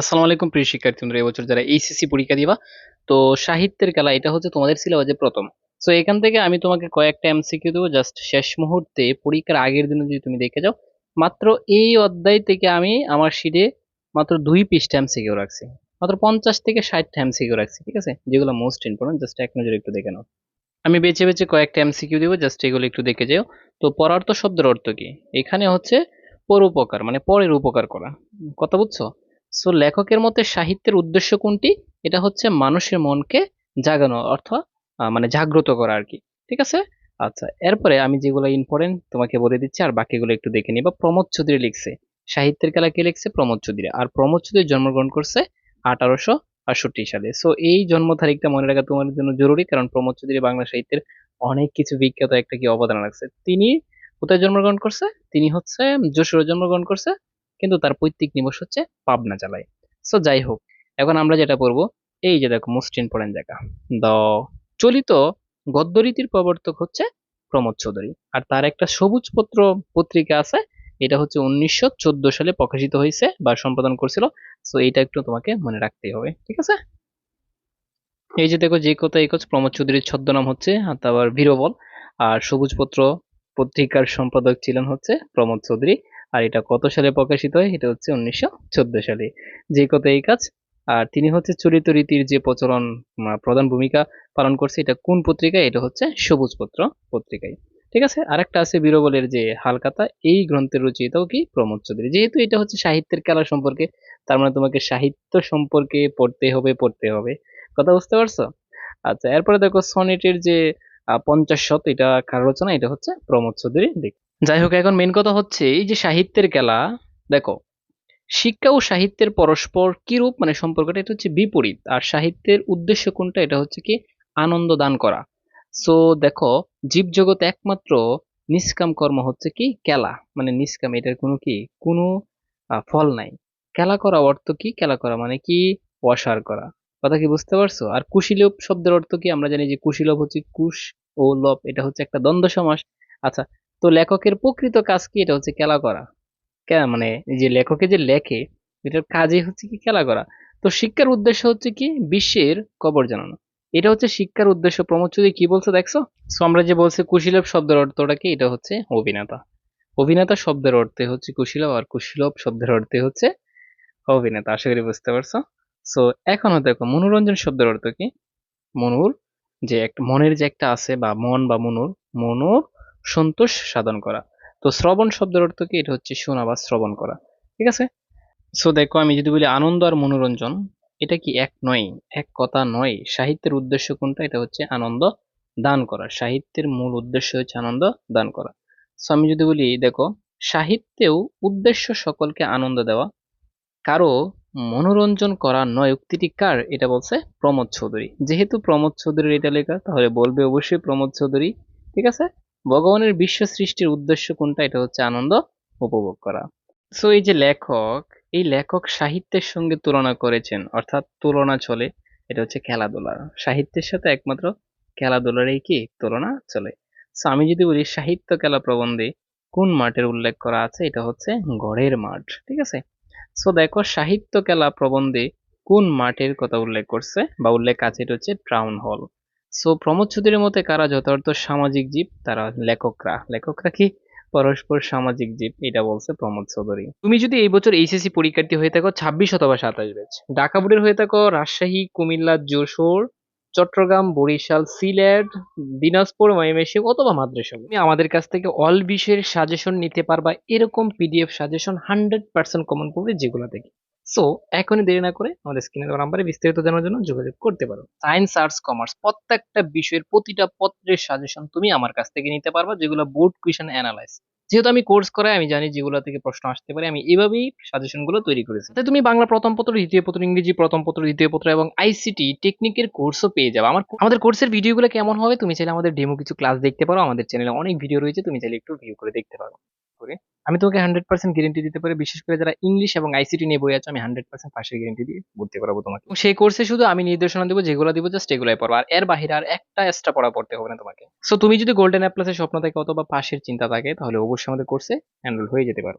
আসসালামু আলাইকুম, প্রিয় শিক্ষার্থী বন্ধুরা, এবছর যারা এইচএসসি পরীক্ষা দিবা, তো সাহিত্যের খেলা, এটা হচ্ছে তোমাদের সিলেবাসে প্রথম। সো এখান থেকে আমি তোমাকে কয়েকটা এমসিকিউ দেবো জাস্ট শেষ মুহূর্তে পরীক্ষার আগের দিনে যদি তুমি দেখে যাও, মাত্র এই অধ্যায় থেকে আমি আমার শিটে মাত্র দুই পৃষ্ঠা এমসিকিউ রাখছি। মাত্র পঞ্চাশ থেকে ষাটটা এমসিকিউ রাখছি, ঠিক আছে? যেগুলো মোস্ট ইম্পর্টেন্ট জাস্ট এক নজরে একটু দেখে নাও। আমি বেছে বেছে কয়েকটা এমসিকিউ দেবো জাস্ট এগুলো একটু দেখে যাও। তো পরার্থ শব্দের অর্থ কি? এখানে হচ্ছে পরোপকার মানে পরের উপকার করা। কথা বুঝছ? সো লেখকের মতে সাহিত্যের উদ্দেশ্য কোনটি? এটা হচ্ছে মানুষের মনকে জাগানো অর্থাৎ মানে জাগ্রত করা আর কি। ঠিক আছে? আচ্ছা এরপরে আমি যেগুলো ইম্পর্টেন্ট তোমাকে বলে দিচ্ছি আর বাকিগুলো একটু দেখে নিবা। প্রমোদ চৌধুরী লিখছে, সাহিত্যের খেলা কে লিখছে? প্রমোদ চৌধুরী। আর প্রমোদ চৌধুরী জন্মগ্রহণ করছে আঠারোশো আটষট্টি সালে। সো এই জন্ম তারিখটা মনে রাখা তোমার জন্য জরুরি, কারণ প্রমোদ চৌধুরী বাংলা সাহিত্যের অনেক কিছু বিখ্যাত একটা কি অবদান রাখছে। তিনি কোথায় জন্মগ্রহণ করছে? তিনি হচ্ছে, যশোরে জন্মগ্রহণ করছে কিন্তু তার পৈতৃক নিবাস হচ্ছে পাবনা জেলায়। সো যাই হোক, এখন আমরা যেটা পড়ব, এই যে দেখো মোস্ট ইম্পর্টেন্ট জায়গা, দ। চলিত গদ্যরীতির প্রবর্তক হচ্ছে প্রমোদ চৌধুরী। আর তার একটা সবুজ পত্র পত্রিকা আছে, এটা হচ্ছে উনিশশো চোদ্দ সালে প্রকাশিত হয়েছে বা সম্পাদন করছিল। সো এইটা একটু তোমাকে মনে রাখতেই হবে, ঠিক আছে? এই যে দেখো, যে কথা এই প্রমোদ চৌধুরীর ছদ্মনাম হচ্ছে তারপর বীরবল আর সবুজ পত্র পত্রিকার সম্পাদক ছিলেন হচ্ছে প্রমোদ চৌধুরী। আর এটা কত সালে প্রকাশিত হয়? এটা হচ্ছে উনিশশো চোদ্দ সালে। যে কথা এই কাজ? আর তিনি হচ্ছে চলিত রীতির যে প্রচলন প্রধান ভূমিকা পালন করছে, এটা কোন পত্রিকায়? এটা হচ্ছে সবুজ পত্র পত্রিকায়। ঠিক আছে? আরেকটা আছে বীরবলের যে হালকাতা, এই গ্রন্থের রচয়িতাও কি? প্রমোদ চৌধুরী। যেহেতু এটা হচ্ছে সাহিত্যের খেলা সম্পর্কে, তার মানে তোমাকে সাহিত্য সম্পর্কে পড়তে হবে পড়তে হবে। কথা বুঝতে পারছ? আচ্ছা এরপরে দেখো সনেটের যে পঞ্চাশ শত, এটা কার রচনা? এটা হচ্ছে প্রমোদ চৌধুরী লিখ যাই হোক, এখন মেন কথা হচ্ছে এই যে সাহিত্যের খেলা, দেখো, শিক্ষা ও সাহিত্যের পরস্পর কিরূপ মানে সম্পর্কটা, এটা হচ্ছে বিপরীত। আর সাহিত্যের উদ্দেশ্য কোনটা, এটা হচ্ছে কি, আনন্দ দান করা। সো দেখো, জীবজগৎ একমাত্র নিষ্কাম কর্ম হচ্ছে কি, খেলা। মানে নিষ্কাম, এটার কোনো কি, কোনো ফল নাই। খেলা করা অর্থ কি, খেলা করা মানে কি, অসার করা। কথা কি বুঝতে পারছ? আর কুশীলোভ শব্দের অর্থ কি, আমরা জানি যে কুশীলোভ হচ্ছে কুশ ও লোভ এটা হচ্ছে একটা দ্বন্দ্ব সমাস। আচ্ছা তো লেখকের প্রকৃত কাজ কি? এটা হচ্ছে খেলা করা। মানে যে লেখকে যে লেখে, এটার কাজই হচ্ছে কি? খেলা করা। তো শিক্ষার উদ্দেশ্য হচ্ছে কি? বিশ্বের কবর জানানো। এটা হচ্ছে শিক্ষার উদ্দেশ্য। প্রমোদ চৌধুরী কি বলছে দেখছ? আমরা যে বলছি কুশীলভ শব্দের অর্থটা কি? এটা হচ্ছে অভিনেতা। অভিনেতা শব্দের অর্থে হচ্ছে কুশীলভ আর কুশীলভ শব্দের অর্থে হচ্ছে অভিনেতা। আশা করি বুঝতে পারছ? সো এখনও দেখো, মনোরঞ্জন শব্দের অর্থ কি? মনুর যে একটা মনের যে একটা আছে বা মন বা মনুর মনুর সন্তোষ সাধন করা। তো শ্রবণ শব্দের অর্থ কি? এটা হচ্ছে শোনা বা শ্রবণ করা। ঠিক আছে? সো দেখো, আমি যদি বলি আনন্দ আর মনোরঞ্জন, এটা কি এক নয়? এক কথা নয়। সাহিত্যের উদ্দেশ্য কোনটা? এটা হচ্ছে আনন্দ দান করা। সাহিত্যের মূল উদ্দেশ্য হচ্ছে আনন্দ দান করা। সো আমি যদি বলি, দেখো, সাহিত্যেও উদ্দেশ্য সকলকে আনন্দ দেওয়া। কারও মনোরঞ্জন করা নয়, উক্তিটি কার? এটা বলছে প্রমোদ চৌধুরী। যেহেতু প্রমোদ চৌধুরীর এটা লেখা, তাহলে বলবে অবশ্যই প্রমোদ চৌধুরী। ঠিক আছে? ভগবানের বিশ্ব সৃষ্টির উদ্দেশ্য কোনটা? এটা হচ্ছে আনন্দ উপভোগ করা। সো এই যে লেখক, এই লেখক সাহিত্যের সঙ্গে তুলনা করেছেন, অর্থাৎ তুলনা চলে, এটা হচ্ছে খেলাধুলার। সাহিত্যের সাথে একমাত্র খেলাধুলারই কি? তুলনা চলে। সো আমি যদি বলি সাহিত্য খেলা প্রবন্ধে কোন মাঠের উল্লেখ করা আছে? এটা হচ্ছে গড়ের মাঠ, ঠিক আছে? সো দেখো সাহিত্য খেলা প্রবন্ধে কোন মাঠের কথা উল্লেখ করছে বা উল্লেখ আছে? এটা হচ্ছে টাউন হল সো প্রমোদ চৌধুরীর মতে কারা যথার্থ সামাজিক জীব? তারা লেখকরা। লেখকরা কি? পরস্পর সামাজিক জীব, এটা বলছে প্রমোদ চৌধুরী। তুমি যদি এই বছর এইচএসসি পরীক্ষার্থী হয়ে থাকো, ছাব্বিশ অথবা সাতাশ ব্যাচ। ঢাকা বোর্ডের হয়ে থাকো, রাজশাহী, কুমিল্লা, যশোর, চট্টগ্রাম, বরিশাল, সিলেট, দিনাজপুর, ময়মনসিংহ অথবা মাদ্রাসা তুমি আমাদের কাছ থেকে অল বিষয়ের সাজেশন নিতে পারবা। এরকম PDF suggestion hundred percent common পড়বে যেগুলো থেকে সো এখনই দেরি না করে আমাদের স্ক্রিনে দেওয়া নাম্বারে বিস্তারিত জানার জন্য যোগাযোগ করতে পারো। সায়েন্স আর্টস কমার্স প্রত্যেকটা বিষয়ের প্রতিটা পত্রের সাজেশন তুমি আমার কাছ থেকে নিতে পারবা, যেগুলো বোর্ড কুয়েশন অ্যানালাইজ যেহেতু আমি কোর্স করাই, আমি জানি যেগুলো থেকে প্রশ্ন আসতে পারে, আমি এভাবেই সাজেশনগুলো তৈরি করেছি। তাই তুমি বাংলা প্রথম পত্র, দ্বিতীয় পত্র, ইংরেজি প্রথম পত্র, দ্বিতীয় পত্র এবং আইসিটি টেকনিকের কোর্সও পেয়ে যাবে। আমার আমাদের কোর্সের ভিডিওগুলো কেমন হবে, তুমি চাইলে আমাদের ডেমো কিছু ক্লাস দেখতে পারো। আমাদের চ্যানেলে অনেক ভিডিও রয়েছে, তুমি চাইলে একটু ভিউ করে দেখতে পারো। করে। আমি তোমাকে হান্ড্রেড পার্সেন্ট গ্যারেন্টি দিতে পারি, বিশেষ করে যারা ইংলিশ এবং আইসিটি নিয়ে বই আছে, আমি হান্ড্রেড পার্সেন্ট পাশের গ্যারেন্টি দিয়ে ভর্তি করাবো তোমাকে। সেই কোর্সে শুধু আমি নির্দেশনা দেবো, যেগুলো দিব জাস্ট এগুলাই পড়ো। আর এর বাহিরে আর একটা এক্সট্রা পড়া পড়তে হবে না তোমাকে। সো তুমি যদি গোল্ডেন অ্যাপ্লাসের স্বপ্ন থাকে অথবা পাশের চিন্তা থাকে, তাহলে অবশ্যই আমাদের কোর্সে এনরোল হয়ে যেতে পারো।